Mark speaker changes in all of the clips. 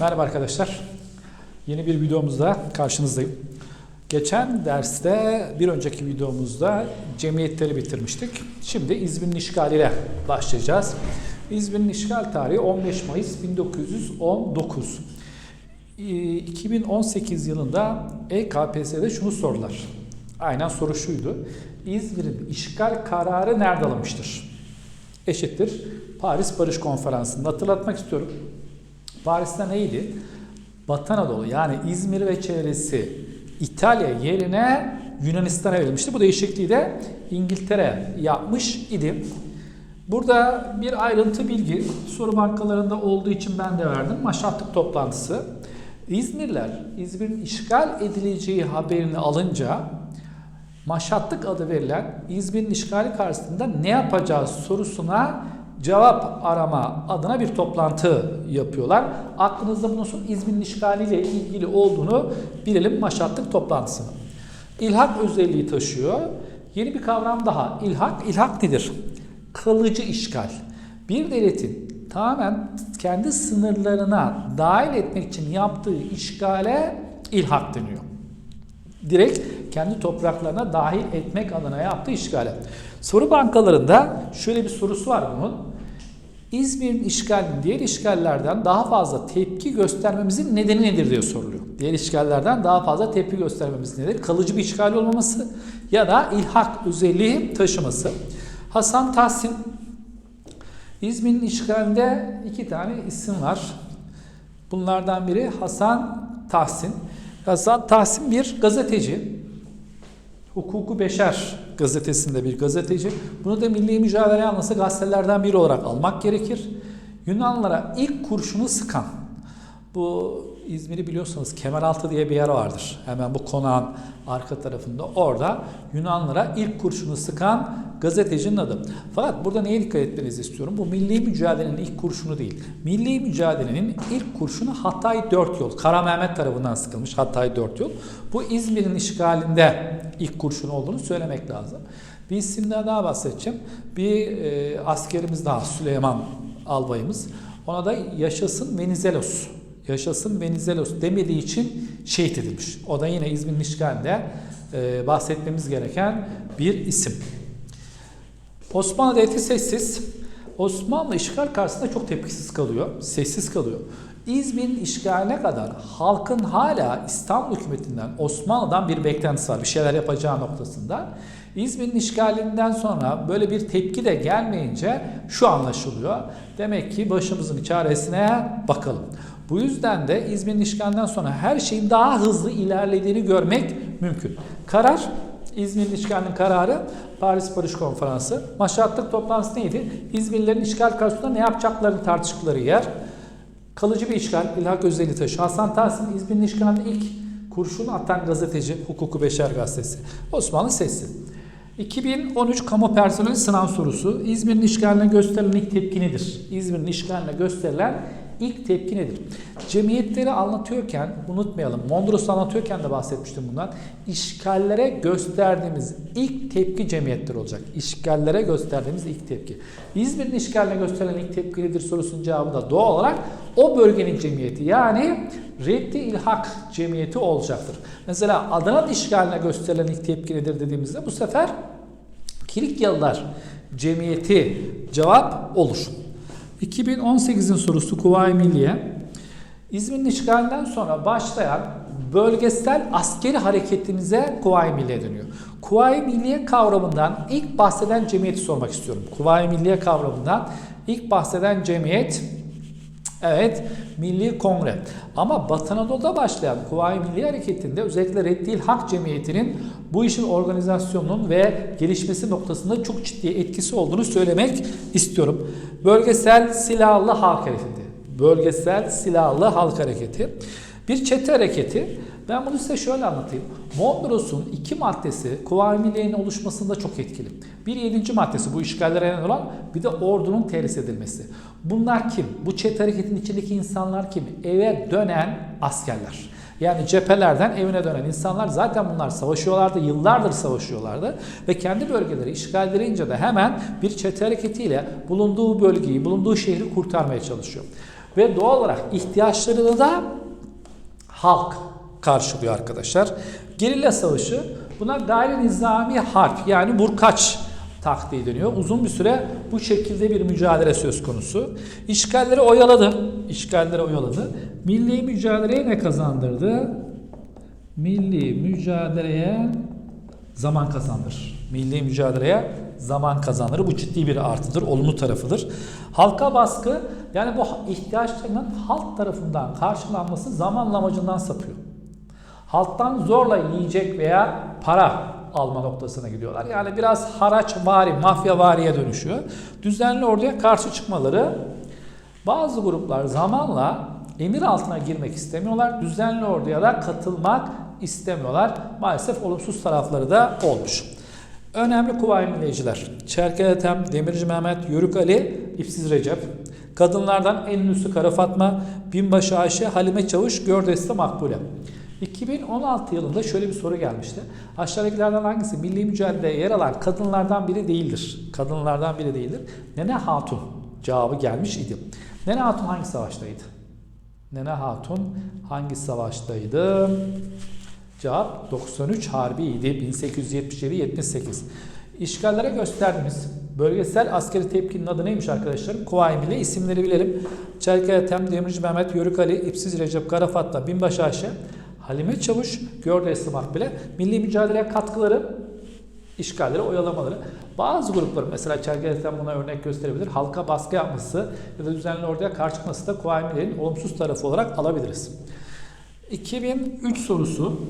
Speaker 1: Merhaba arkadaşlar. Yeni bir videomuzda karşınızdayım. Geçen derste bir önceki videomuzda cemiyetleri bitirmiştik. Şimdi İzmir'in işgaliyle başlayacağız. İzmir'in işgal tarihi 15 Mayıs 1919. Ee, 2018 yılında EKPS'de şunu sordular. Aynen soru şuydu. İzmir'in işgal kararı nerede alınmıştır? Eşittir. Paris Barış Konferansı'nda hatırlatmak istiyorum. Paris'te neydi? Batı Anadolu yani İzmir ve çevresi İtalya yerine Yunanistan'a verilmişti. Bu değişikliği de İngiltere yapmış idi. Burada bir ayrıntı bilgi soru bankalarında olduğu için ben de verdim. Maşatlık toplantısı. İzmirler İzmir'in işgal edileceği haberini alınca Maşatlık adı verilen İzmir'in işgali karşısında ne yapacağız sorusuna cevap arama adına bir toplantı yapıyorlar. Aklınızda bulunsun İzmir'in işgaliyle ilgili olduğunu bilelim Maşatlık toplantısını. İlhak özelliği taşıyor. Yeni bir kavram daha. İlhak, ilhak nedir? Kalıcı işgal. Bir devletin tamamen kendi sınırlarına dahil etmek için yaptığı işgale ilhak deniyor direkt kendi topraklarına dahil etmek adına yaptığı işgale. Soru bankalarında şöyle bir sorusu var bunun. İzmir'in işgalinin diğer işgallerden daha fazla tepki göstermemizin nedeni nedir diye soruluyor. Diğer işgallerden daha fazla tepki göstermemiz nedir? Kalıcı bir işgal olmaması ya da ilhak özelliği taşıması. Hasan Tahsin İzmir'in işgalinde iki tane isim var. Bunlardan biri Hasan Tahsin. Hasan Tahsin bir gazeteci. Hukuku Beşer gazetesinde bir gazeteci. Bunu da milli mücadele yanlısı gazetelerden biri olarak almak gerekir. Yunanlara ilk kurşunu sıkan, bu İzmir'i biliyorsanız Kemeraltı diye bir yer vardır. Hemen bu konağın arka tarafında orada Yunanlara ilk kurşunu sıkan gazetecinin adı. Fakat burada neye dikkat etmenizi istiyorum? Bu milli mücadelenin ilk kurşunu değil. Milli mücadelenin ilk kurşunu Hatay 4 yol. Kara Mehmet tarafından sıkılmış Hatay 4 yol. Bu İzmir'in işgalinde ilk kurşun olduğunu söylemek lazım. Bir isimden daha bahsedeceğim. Bir e, askerimiz daha Süleyman albayımız. Ona da yaşasın Venizelos yaşasın Venizelos demediği için şehit edilmiş. O da yine İzmir'in işgalinde e, bahsetmemiz gereken bir isim. Osmanlı Devleti sessiz. Osmanlı işgal karşısında çok tepkisiz kalıyor, sessiz kalıyor. İzmir'in işgaline kadar halkın hala İstanbul hükümetinden, Osmanlı'dan bir beklentisi var. Bir şeyler yapacağı noktasında. İzmir'in işgalinden sonra böyle bir tepki de gelmeyince şu anlaşılıyor. Demek ki başımızın çaresine bakalım. Bu yüzden de İzmir'in işgalinden sonra her şeyin daha hızlı ilerlediğini görmek mümkün. Karar, İzmir'in işgalinin kararı Paris Barış Konferansı. Maşatlık toplantısı neydi? İzmirlilerin işgal karşısında ne yapacaklarını tartıştıkları yer. Kalıcı bir işgal, ilhak özelliği taşı. Hasan Tahsin İzmir'in işgalinde ilk kurşun atan gazeteci, Hukuku Beşer gazetesi. Osmanlı sessiz. 2013 kamu personeli sınav sorusu. İzmir'in işgaline gösterilen ilk tepki nedir? İzmir'in işgaline gösterilen ilk tepki nedir? Cemiyetleri anlatıyorken unutmayalım. Mondros'u anlatıyorken de bahsetmiştim bundan. İşgallere gösterdiğimiz ilk tepki cemiyetler olacak. İşgallere gösterdiğimiz ilk tepki. İzmir'in işgaline gösterilen ilk tepki nedir sorusunun cevabı da doğal olarak o bölgenin cemiyeti yani reddi ilhak cemiyeti olacaktır. Mesela Adana'nın işgaline gösterilen ilk tepki nedir dediğimizde bu sefer Kilikyalılar cemiyeti cevap olur. 2018'in sorusu Kuvayi Milliye. İzmir'in işgalinden sonra başlayan bölgesel askeri hareketimize Kuvayi Milliye deniyor. Kuvayi Milliye kavramından ilk bahseden cemiyeti sormak istiyorum. Kuvayi Milliye kavramından ilk bahseden cemiyet Evet, Milli Kongre. Ama Batı Anadolu'da başlayan Kuvayi Milli Hareketi'nde özellikle Reddil Hak Cemiyeti'nin bu işin organizasyonunun ve gelişmesi noktasında çok ciddi etkisi olduğunu söylemek istiyorum. Bölgesel Silahlı Halk Hareketi. Bölgesel Silahlı Halk Hareketi. Bir çete hareketi. Ben bunu size şöyle anlatayım. Mondros'un iki maddesi Kuvayi Milliye'nin oluşmasında çok etkili. Bir yedinci maddesi bu işgallere neden olan bir de ordunun terhis edilmesi. Bunlar kim? Bu çete hareketinin içindeki insanlar kim? Eve dönen askerler. Yani cephelerden evine dönen insanlar zaten bunlar savaşıyorlardı, yıllardır savaşıyorlardı ve kendi bölgeleri işgal edilince de hemen bir çete hareketiyle bulunduğu bölgeyi, bulunduğu şehri kurtarmaya çalışıyor. Ve doğal olarak ihtiyaçlarını da halk karşılıyor arkadaşlar. Gerilla savaşı buna gayri nizami harp yani burkaç taktiği deniyor. Uzun bir süre bu şekilde bir mücadele söz konusu. İşgalleri oyaladı. İşgalleri oyaladı. Milli mücadeleye ne kazandırdı? Milli mücadeleye zaman kazandırır. Milli mücadeleye zaman kazandırır. Bu ciddi bir artıdır, olumlu tarafıdır. Halka baskı yani bu ihtiyaçlarının halk tarafından karşılanması zamanla amacından sapıyor. Halktan zorla yiyecek veya para alma noktasına gidiyorlar. Yani biraz haraç vari, mafya variye dönüşüyor. Düzenli orduya karşı çıkmaları bazı gruplar zamanla emir altına girmek istemiyorlar. Düzenli orduya da katılmak istemiyorlar. Maalesef olumsuz tarafları da olmuş. Önemli Kuvayi Milliyeciler. Çerkel Ethem, Demirci Mehmet, Yörük Ali, İpsiz Recep. Kadınlardan en ünlüsü Kara Fatma, Binbaşı Ayşe, Halime Çavuş, Gördeste Makbule. 2016 yılında şöyle bir soru gelmişti. Aşağıdakilerden hangisi milli mücadeleye yer alan kadınlardan biri değildir? Kadınlardan biri değildir. Nene Hatun cevabı gelmiş idi. Nene Hatun hangi savaştaydı? Nene Hatun hangi savaştaydı? Cevap 93 Harbi'ydi 1877-78. İşgallere gösterdiğimiz bölgesel askeri tepkinin adı neymiş arkadaşlar? Kuvayi Milli isimleri bilelim. Çerkel Ethem, Demirci Mehmet, Yörük Ali, İpsiz Recep, Karafat'ta, Binbaşı Ayşe, Halime Çavuş, Gördü Esmak bile milli mücadeleye katkıları, işgalleri, oyalamaları. Bazı gruplar mesela Çerkel Ethem buna örnek gösterebilir. Halka baskı yapması ya da düzenli orduya karşı çıkması da Kuvayi olumsuz tarafı olarak alabiliriz. 2003 sorusu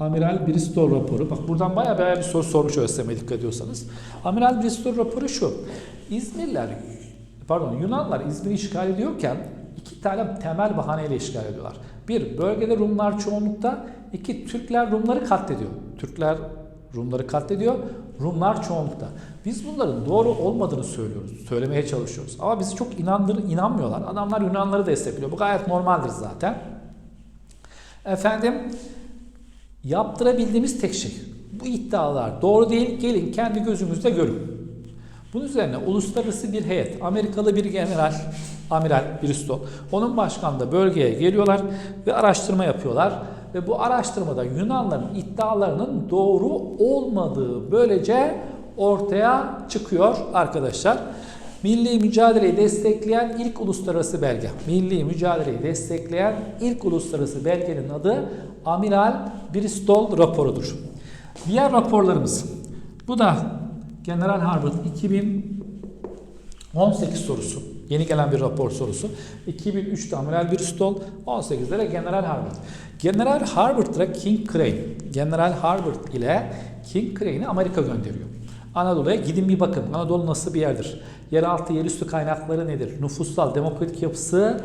Speaker 1: Amiral Bristol raporu. Bak buradan bayağı bayağı bir soru sormuş ÖSYM'e dikkat ediyorsanız. Amiral Bristol raporu şu. İzmirliler, pardon Yunanlar İzmir'i işgal ediyorken iki tane temel bahaneyle işgal ediyorlar. Bir, bölgede Rumlar çoğunlukta. iki Türkler Rumları katlediyor. Türkler Rumları katlediyor. Rumlar çoğunlukta. Biz bunların doğru olmadığını söylüyoruz. Söylemeye çalışıyoruz. Ama bizi çok inandır, inanmıyorlar. Adamlar Yunanları destekliyor. Bu gayet normaldir zaten. Efendim yaptırabildiğimiz tek şey. Bu iddialar doğru değil. Gelin kendi gözümüzle görün. Bunun üzerine uluslararası bir heyet, Amerikalı bir general, Amiral Bristol, onun başkanı bölgeye geliyorlar ve araştırma yapıyorlar. Ve bu araştırmada Yunanların iddialarının doğru olmadığı böylece ortaya çıkıyor arkadaşlar. Milli mücadeleyi destekleyen ilk uluslararası belge. Milli mücadeleyi destekleyen ilk uluslararası belgenin adı Amiral Bristol raporudur. Diğer raporlarımız. Bu da General Harvard 2018 sorusu. Yeni gelen bir rapor sorusu. 2003'te Amiral Bristol, 18'de de General Harvard. General Harvard ile King Crane. General Harvard ile King Crane'i Amerika gönderiyor. Anadolu'ya gidin bir bakın. Anadolu nasıl bir yerdir? Yeraltı, yerüstü kaynakları nedir? Nüfussal, demokratik yapısı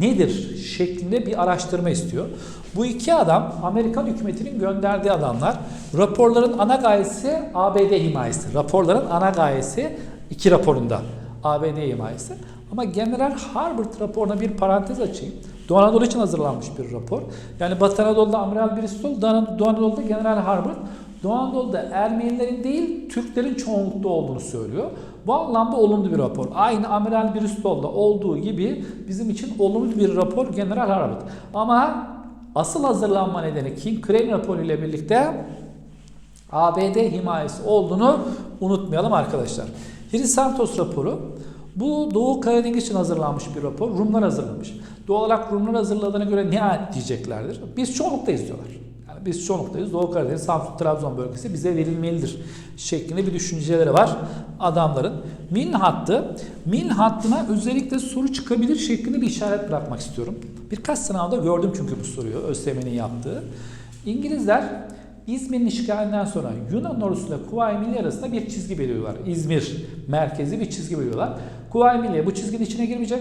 Speaker 1: nedir? Şeklinde bir araştırma istiyor. Bu iki adam Amerikan hükümetinin gönderdiği adamlar. Raporların ana gayesi ABD himayesi. Raporların ana gayesi iki raporunda ABD himayesi. Ama General Harvard raporuna bir parantez açayım. Doğu Anadolu için hazırlanmış bir rapor. Yani Batı Anadolu'da Amiral Bristol, Doğu Anadolu'da General Harvard. Doğu Anadolu'da Ermenilerin değil Türklerin çoğunlukta olduğunu söylüyor. Bu anlamda olumlu bir rapor. Aynı Amiral Bristol'da olduğu gibi bizim için olumlu bir rapor General Harvard. Ama asıl hazırlanma nedeni King Crane raporu ile birlikte ABD himayesi olduğunu unutmayalım arkadaşlar. Hiri Santos raporu bu Doğu Karadeniz için hazırlanmış bir rapor. Rumlar hazırlamış. Doğal olarak Rumlar hazırladığına göre ne diyeceklerdir? Biz çoğunluktayız diyorlar. Biz çoğunluktayız. Doğu Karadeniz, Samsun, Trabzon bölgesi bize verilmelidir şeklinde bir düşünceleri var adamların. Min hattı, min hattına özellikle soru çıkabilir şeklinde bir işaret bırakmak istiyorum. Birkaç sınavda gördüm çünkü bu soruyu ÖSYM'nin yaptığı. İngilizler İzmir'in işgalinden sonra Yunan ordusuyla Kuvayi Milli arasında bir çizgi belirliyorlar. İzmir merkezi bir çizgi belirliyorlar. Kuvayi Milliye bu çizginin içine girmeyecek.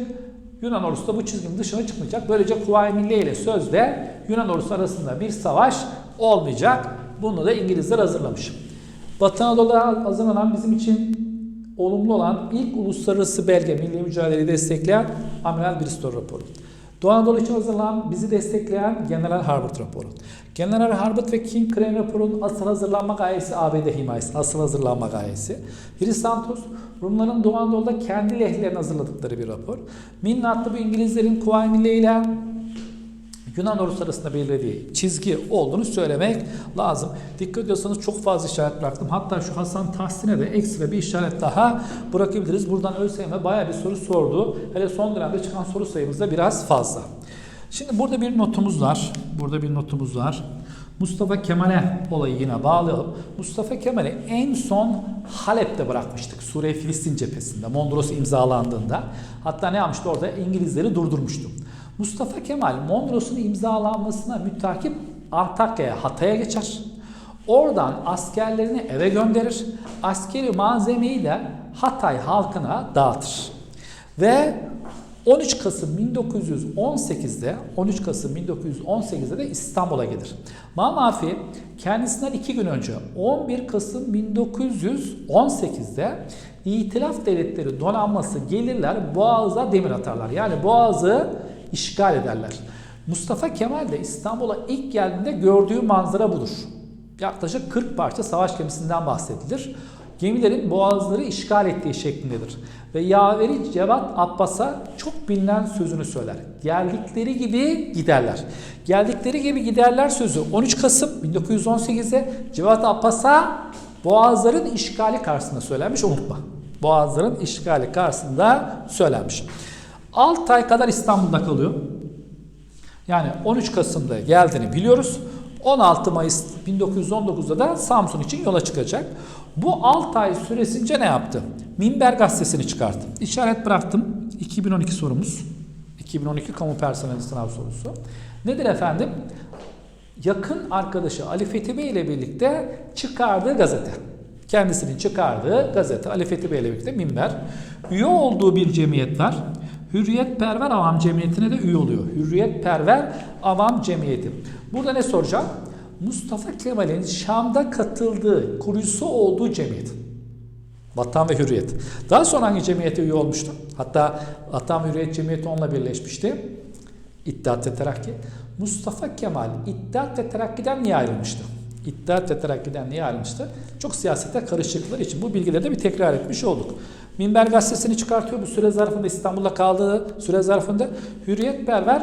Speaker 1: Yunan ordusu da bu çizginin dışına çıkmayacak. Böylece Kuvayi Milliye ile sözde Yunan ordusu arasında bir savaş olmayacak. Bunu da İngilizler hazırlamış. Batı Anadolu'da hazırlanan bizim için olumlu olan ilk uluslararası belge milli mücadeleyi destekleyen Amiral Bristol raporu. Doğu Anadolu için hazırlanan, bizi destekleyen General Harbut raporu. General Harbut ve King Crane raporunun asıl hazırlanma gayesi ABD himayesi, asıl hazırlanma gayesi. Hristantos, Rumların Doğu Anadolu'da kendi lehlerini hazırladıkları bir rapor. Minna adlı bu İngilizlerin Kuvayi Milliye ile Yunan ordusu arasında belirlediği çizgi olduğunu söylemek lazım. Dikkat ediyorsanız çok fazla işaret bıraktım. Hatta şu Hasan Tahsin'e de ekstra bir işaret daha bırakabiliriz. Buradan ÖSYM bayağı bir soru sordu. Hele son dönemde çıkan soru sayımız da biraz fazla. Şimdi burada bir notumuz var. Burada bir notumuz var. Mustafa Kemal'e olayı yine bağlayalım. Mustafa Kemal'i en son Halep'te bırakmıştık. Suriye Filistin cephesinde. Mondros imzalandığında. Hatta ne yapmıştı orada? İngilizleri durdurmuştu. Mustafa Kemal Mondros'un imzalanmasına mütakip Antakya'ya, Hatay'a geçer. Oradan askerlerini eve gönderir. Askeri malzemeyi de Hatay halkına dağıtır. Ve 13 Kasım 1918'de 13 Kasım 1918'de de İstanbul'a gelir. Mamafi kendisinden iki gün önce 11 Kasım 1918'de İtilaf Devletleri donanması gelirler Boğaz'a demir atarlar. Yani Boğaz'ı işgal ederler. Mustafa Kemal de İstanbul'a ilk geldiğinde gördüğü manzara budur. Yaklaşık 40 parça savaş gemisinden bahsedilir. Gemilerin boğazları işgal ettiği şeklindedir. Ve Yaveri Cevat Abbas'a çok bilinen sözünü söyler. Geldikleri gibi giderler. Geldikleri gibi giderler sözü 13 Kasım 1918'de Cevat Abbas'a Boğazların işgali karşısında söylenmiş unutma. Boğazların işgali karşısında söylenmiş. 6 ay kadar İstanbul'da kalıyor. Yani 13 Kasım'da geldiğini biliyoruz. 16 Mayıs 1919'da da Samsun için yola çıkacak. Bu 6 ay süresince ne yaptı? Minber gazetesini çıkarttı. İşaret bıraktım. 2012 sorumuz. 2012 kamu personeli sınav sorusu. Nedir efendim? Yakın arkadaşı Ali Fethi Bey ile birlikte çıkardığı gazete. Kendisinin çıkardığı gazete Ali Fethi Bey ile birlikte Minber. Üye olduğu bir cemiyet var. Hürriyetperver Avam Cemiyeti'ne de üye oluyor. Hürriyetperver Avam Cemiyeti. Burada ne soracağım? Mustafa Kemal'in Şam'da katıldığı, kurucusu olduğu cemiyet. Vatan ve Hürriyet. Daha sonra hangi cemiyete üye olmuştu? Hatta Vatan ve Hürriyet Cemiyeti onunla birleşmişti. İttihat ve Terakki. Mustafa Kemal İttihat ve Terakki'den niye ayrılmıştı? İttihat ve Terakki'den niye ayrılmıştı? Çok siyasete karışıklıkları için bu bilgileri de bir tekrar etmiş olduk. Minber gazetesini çıkartıyor. Bu süre zarfında İstanbul'da kaldığı süre zarfında Hürriyetperver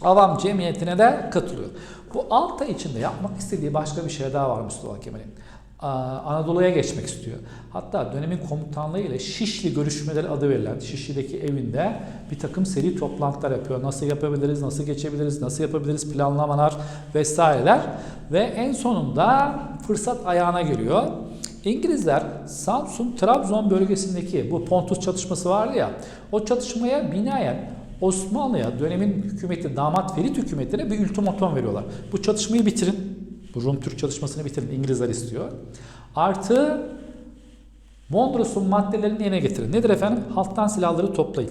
Speaker 1: Avam Cemiyeti'ne de katılıyor. Bu 6 ay içinde yapmak istediği başka bir şey daha var Mustafa Kemal'in. Anadolu'ya geçmek istiyor. Hatta dönemin komutanlığı ile Şişli görüşmeleri adı verilen Şişli'deki evinde bir takım seri toplantılar yapıyor. Nasıl yapabiliriz, nasıl geçebiliriz, nasıl yapabiliriz planlamalar vesaireler. Ve en sonunda fırsat ayağına geliyor. İngilizler Samsun, Trabzon bölgesindeki bu Pontus çatışması vardı ya, o çatışmaya binaen Osmanlı'ya dönemin hükümeti, damat Ferit hükümetine bir ultimatom veriyorlar. Bu çatışmayı bitirin. Bu Rum-Türk çalışmasını bitirin. İngilizler istiyor. Artı Mondros'un maddelerini yerine getirin. Nedir efendim? Halktan silahları toplayın.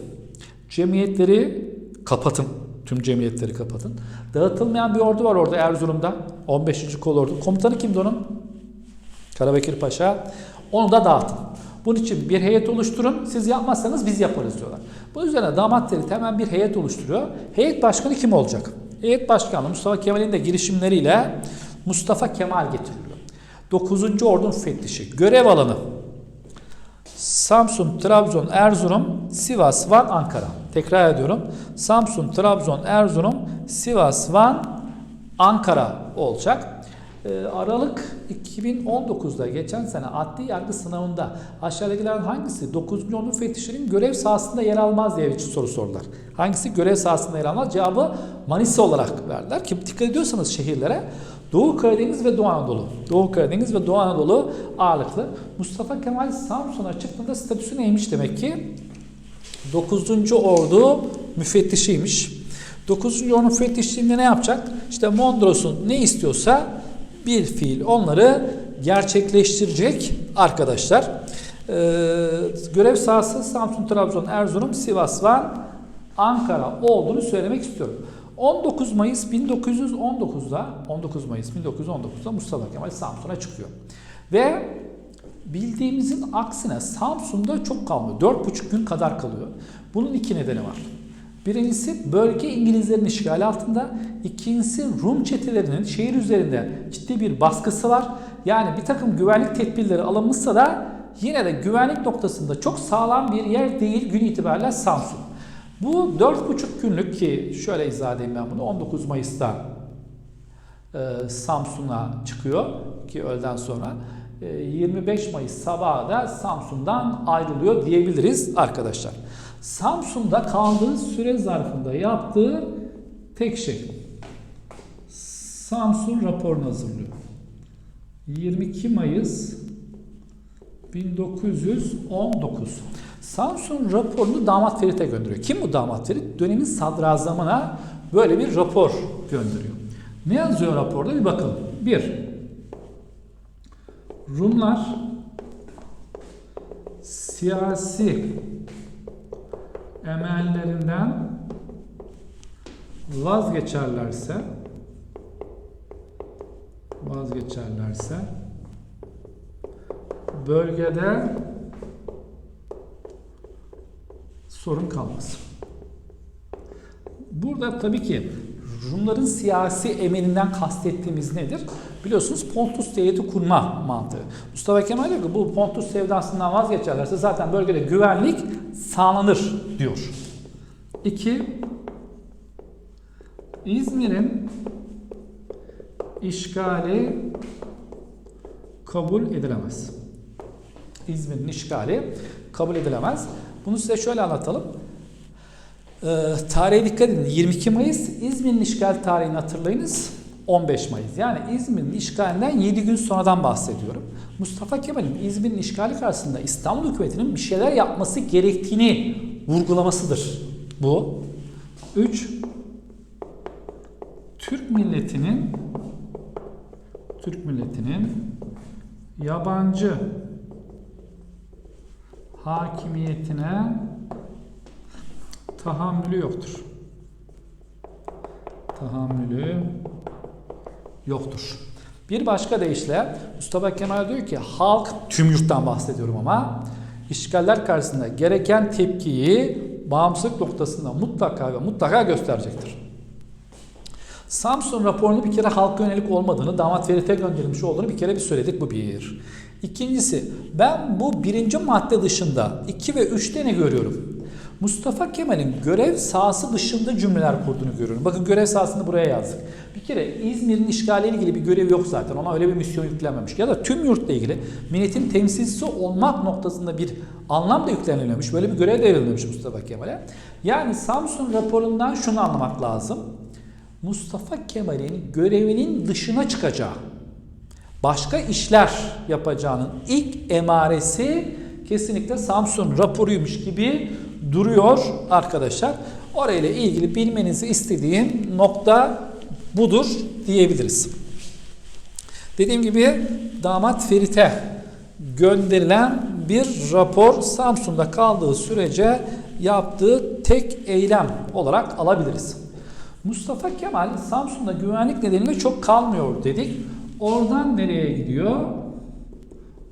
Speaker 1: Cemiyetleri kapatın. Tüm cemiyetleri kapatın. Dağıtılmayan bir ordu var orada Erzurum'da. 15. kolordu. Komutanı kimdi onun? Karabekir Paşa. Onu da dağıtın. Bunun için bir heyet oluşturun. Siz yapmazsanız biz yaparız diyorlar. Bu üzerine damat Ferit hemen bir heyet oluşturuyor. Heyet başkanı kim olacak? Heyet başkanı Mustafa Kemal'in de girişimleriyle Mustafa Kemal getiriliyor. 9. Ordu müfettişi. Görev alanı. Samsun, Trabzon, Erzurum, Sivas, Van, Ankara. Tekrar ediyorum. Samsun, Trabzon, Erzurum, Sivas, Van, Ankara olacak. Ee, Aralık 2019'da geçen sene adli yargı sınavında aşağıdakilerden hangisi 9. Ordu müfettişinin görev sahasında yer almaz diye bir soru sordular. Hangisi görev sahasında yer almaz? Cevabı Manisa olarak verdiler. Ki dikkat ediyorsanız şehirlere Doğu Karadeniz ve Doğu Anadolu. Doğu Karadeniz ve Doğu Anadolu ağırlıklı. Mustafa Kemal Samsun'a çıktığında statüsü neymiş demek ki? 9. Ordu müfettişiymiş. 9. Ordu müfettişliğinde ne yapacak? İşte Mondros'un ne istiyorsa bir fiil onları gerçekleştirecek arkadaşlar. Ee, görev sahası Samsun, Trabzon, Erzurum, Sivas, Van, Ankara olduğunu söylemek istiyorum. 19 Mayıs 1919'da 19 Mayıs 1919'da Mustafa Kemal Samsun'a çıkıyor. Ve bildiğimizin aksine Samsun'da çok kalmıyor. 4,5 gün kadar kalıyor. Bunun iki nedeni var. Birincisi bölge İngilizlerin işgali altında. İkincisi Rum çetelerinin şehir üzerinde ciddi bir baskısı var. Yani bir takım güvenlik tedbirleri alınmışsa da yine de güvenlik noktasında çok sağlam bir yer değil gün itibariyle Samsun. Bu 4,5 günlük ki şöyle izah edeyim ben bunu 19 Mayıs'ta e, Samsun'a çıkıyor ki öğleden sonra. E, 25 Mayıs sabahı da Samsun'dan ayrılıyor diyebiliriz arkadaşlar. Samsun'da kaldığı süre zarfında yaptığı tek şey Samsun raporunu hazırlıyor. 22 Mayıs 1919. Samsun raporunu damat Ferit'e gönderiyor. Kim bu damat Ferit? Dönemin sadrazamına böyle bir rapor gönderiyor. Ne yazıyor raporda bir bakalım. 1. Rumlar siyasi emellerinden vazgeçerlerse vazgeçerlerse bölgede sorun kalmaz. Burada tabii ki Rumların siyasi emelinden kastettiğimiz nedir? Biliyorsunuz Pontus devleti kurma mantığı. Mustafa Kemal diyor ki bu Pontus sevdasından vazgeçerlerse zaten bölgede güvenlik sağlanır diyor. İki, İzmir'in işgali kabul edilemez. İzmir'in işgali kabul edilemez. Bunu size şöyle anlatalım. Ee, tarihe dikkat edin. 22 Mayıs İzmir'in işgal tarihini hatırlayınız. 15 Mayıs. Yani İzmir'in işgalinden 7 gün sonradan bahsediyorum. Mustafa Kemal'in İzmir'in işgali karşısında İstanbul hükümetinin bir şeyler yapması gerektiğini vurgulamasıdır bu. 3. Türk milletinin Türk milletinin yabancı hakimiyetine tahammülü yoktur. Tahammülü yoktur. Bir başka deyişle Mustafa Kemal diyor ki halk tüm yurttan bahsediyorum ama işgaller karşısında gereken tepkiyi bağımsızlık noktasında mutlaka ve mutlaka gösterecektir. Samsun raporunu bir kere halka yönelik olmadığını, damat Ferit'e gönderilmiş olduğunu bir kere bir söyledik bu bir. İkincisi ben bu birinci madde dışında 2 ve 3'te ne görüyorum? Mustafa Kemal'in görev sahası dışında cümleler kurduğunu görüyorum. Bakın görev sahasını buraya yazdık. Bir kere İzmir'in işgaliyle ilgili bir görev yok zaten. Ona öyle bir misyon yüklenmemiş. Ya da tüm yurtla ilgili milletin temsilcisi olmak noktasında bir anlam da yüklenilmemiş. Böyle bir görev de verilmemiş Mustafa Kemal'e. Yani Samsun raporundan şunu anlamak lazım. Mustafa Kemal'in görevinin dışına çıkacağı, başka işler yapacağının ilk emaresi kesinlikle Samsun raporuymuş gibi duruyor arkadaşlar. Orayla ilgili bilmenizi istediğim nokta budur diyebiliriz. Dediğim gibi damat Ferit'e gönderilen bir rapor Samsun'da kaldığı sürece yaptığı tek eylem olarak alabiliriz. Mustafa Kemal Samsun'da güvenlik nedeniyle çok kalmıyor dedik. Oradan nereye gidiyor?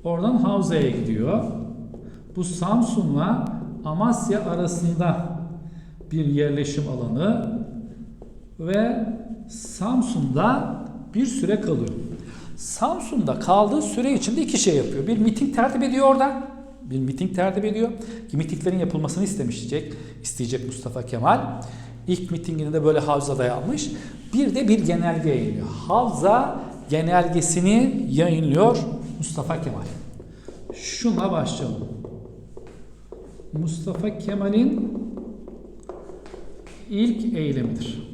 Speaker 1: Oradan Havza'ya gidiyor. Bu Samsun'la Amasya arasında bir yerleşim alanı ve Samsun'da bir süre kalıyor. Samsun'da kaldığı süre içinde iki şey yapıyor. Bir miting tertip ediyor orada. Bir miting tertip ediyor. Ki mitinglerin yapılmasını istemişecek, isteyecek Mustafa Kemal. İlk mitingini de böyle Havza'da yapmış. Bir de bir genelge yayınlıyor. Havza genelgesini yayınlıyor Mustafa Kemal. Şuna başlayalım. Mustafa Kemal'in ilk eylemidir.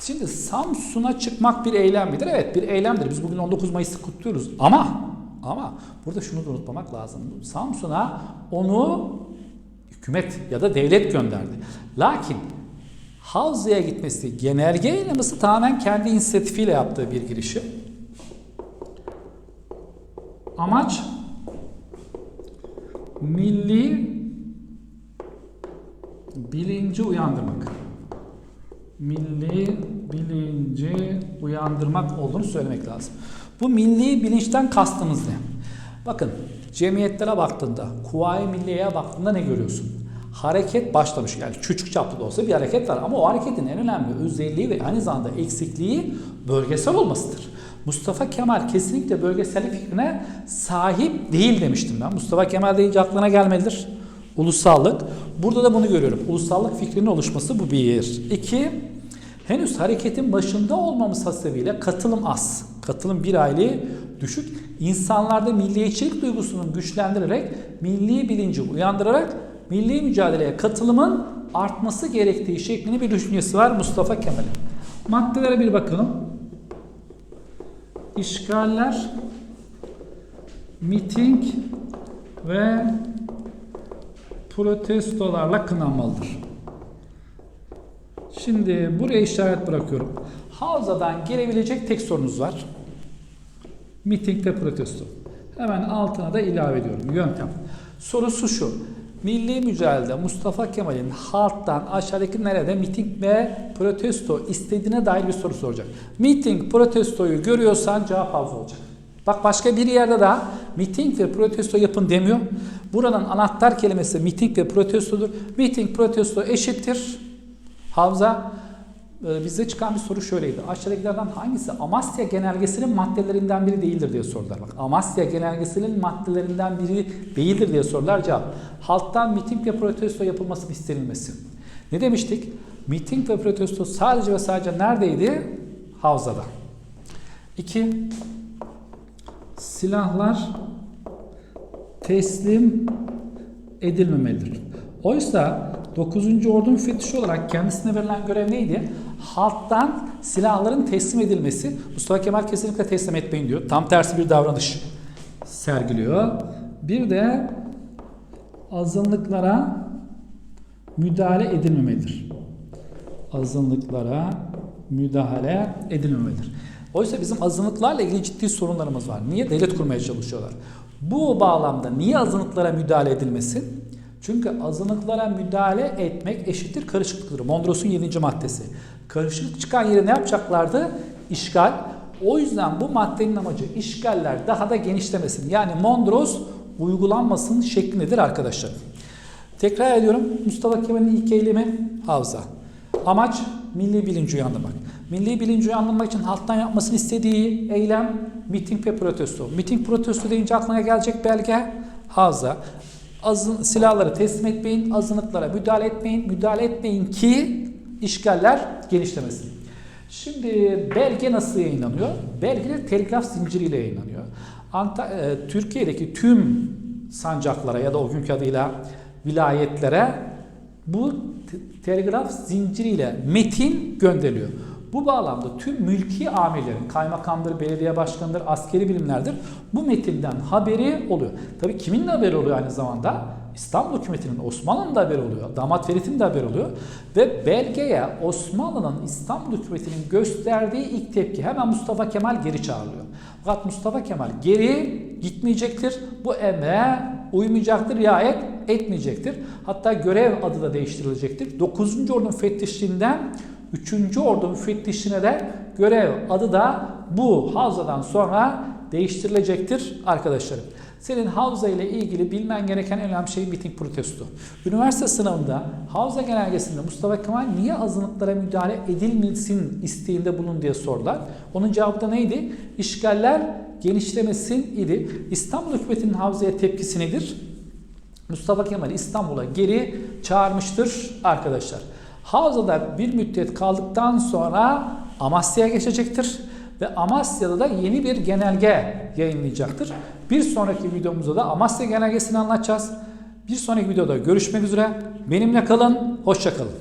Speaker 1: Şimdi Samsun'a çıkmak bir eylem midir? Evet bir eylemdir. Biz bugün 19 Mayıs'ı kutluyoruz ama ama burada şunu da unutmamak lazım. Samsun'a onu hükümet ya da devlet gönderdi. Lakin Havza'ya gitmesi, genelge yayınlaması tamamen kendi inisiyatifiyle yaptığı bir girişim. Amaç milli bilinci uyandırmak. Milli bilinci uyandırmak olduğunu söylemek lazım. Bu milli bilinçten kastımız ne? Bakın cemiyetlere baktığında, Kuvayi Milliye'ye baktığında ne görüyorsun? hareket başlamış. Yani küçük çaplı da olsa bir hareket var ama o hareketin en önemli özelliği ve aynı zamanda eksikliği bölgesel olmasıdır. Mustafa Kemal kesinlikle bölgesellik fikrine sahip değil demiştim ben. Mustafa Kemal deyince aklına gelmelidir. Ulusallık. Burada da bunu görüyorum. Ulusallık fikrinin oluşması bu bir. İki, henüz hareketin başında olmamız hasebiyle katılım az. Katılım bir aile düşük. İnsanlarda milliyetçilik duygusunu güçlendirerek, milli bilinci uyandırarak milli mücadeleye katılımın artması gerektiği şeklinde bir düşüncesi var Mustafa Kemal'in. Maddelere bir bakalım. İşgaller, miting ve protestolarla kınanmalıdır. Şimdi buraya işaret bırakıyorum. Havzadan gelebilecek tek sorunuz var. Miting ve protesto. Hemen altına da ilave ediyorum. Yöntem. Sorusu şu. Milli mücadelede Mustafa Kemal'in halktan aşağıdaki nerede miting ve protesto istediğine dair bir soru soracak. Miting, protestoyu görüyorsan cevap havza olacak. Bak başka bir yerde daha miting ve protesto yapın demiyor. Buranın anahtar kelimesi miting ve protestodur. Miting, protesto eşittir. Havza bizde çıkan bir soru şöyleydi. Aşağıdakilerden hangisi Amasya Genelgesi'nin maddelerinden biri değildir diye sordular. Bak Amasya Genelgesi'nin maddelerinden biri değildir diye sorular cevap. Halktan miting ve protesto yapılması istenilmesi. Ne demiştik? Miting ve protesto sadece ve sadece neredeydi? Havzada. 2. Silahlar teslim edilmemelidir. Oysa 9. Ordu müfettişi olarak kendisine verilen görev neydi? Halktan silahların teslim edilmesi. Mustafa Kemal kesinlikle teslim etmeyin diyor. Tam tersi bir davranış sergiliyor. Bir de azınlıklara müdahale edilmemelidir. Azınlıklara müdahale edilmemelidir. Oysa bizim azınlıklarla ilgili ciddi sorunlarımız var. Niye? Devlet kurmaya çalışıyorlar. Bu bağlamda niye azınlıklara müdahale edilmesin? Çünkü azınlıklara müdahale etmek eşittir karışıklıktır. Mondros'un 7. maddesi. Karışıklık çıkan yere ne yapacaklardı? İşgal. O yüzden bu maddenin amacı işgaller daha da genişlemesin. Yani Mondros uygulanmasın şeklindedir arkadaşlar. Tekrar ediyorum. Mustafa Kemal'in ilk eylemi havza. Amaç milli bilinci uyandırmak. Milli bilinci uyandırmak için halktan yapmasını istediği eylem miting ve protesto. Miting protesto deyince aklına gelecek belge havza. Azın, silahları teslim etmeyin, azınlıklara müdahale etmeyin, müdahale etmeyin ki işgaller genişlemesin. Şimdi belge nasıl yayınlanıyor? Belge telgraf zinciriyle yayınlanıyor. Anta, e, Türkiye'deki tüm sancaklara ya da o günkü adıyla vilayetlere bu telgraf zinciriyle metin gönderiliyor. Bu bağlamda tüm mülki amirlerin, kaymakamdır, belediye başkanıdır, askeri bilimlerdir bu metinden haberi oluyor. Tabii kimin de haberi oluyor aynı zamanda? İstanbul hükümetinin, Osmanlı'nın da haberi oluyor. Damat Ferit'in de haberi oluyor. Ve belgeye Osmanlı'nın İstanbul hükümetinin gösterdiği ilk tepki hemen Mustafa Kemal geri çağrılıyor. Fakat Mustafa Kemal geri gitmeyecektir. Bu emre uymayacaktır, riayet etmeyecektir. Hatta görev adı da değiştirilecektir. 9. Ordu müfettişliğinden 3. Ordu müfettişine de görev adı da bu havzadan sonra değiştirilecektir arkadaşlarım. Senin havza ile ilgili bilmen gereken en önemli şey miting protesto. Üniversite sınavında havza genelgesinde Mustafa Kemal niye azınlıklara müdahale edilmesin isteğinde bulun diye sordular. Onun cevabı da neydi? İşgaller genişlemesin idi. İstanbul hükümetinin havzaya tepkisi nedir? Mustafa Kemal İstanbul'a geri çağırmıştır arkadaşlar. Havzada bir müddet kaldıktan sonra Amasya'ya geçecektir ve Amasya'da da yeni bir genelge yayınlayacaktır. Bir sonraki videomuzda da Amasya genelgesini anlatacağız. Bir sonraki videoda görüşmek üzere. Benimle kalın, hoşça kalın.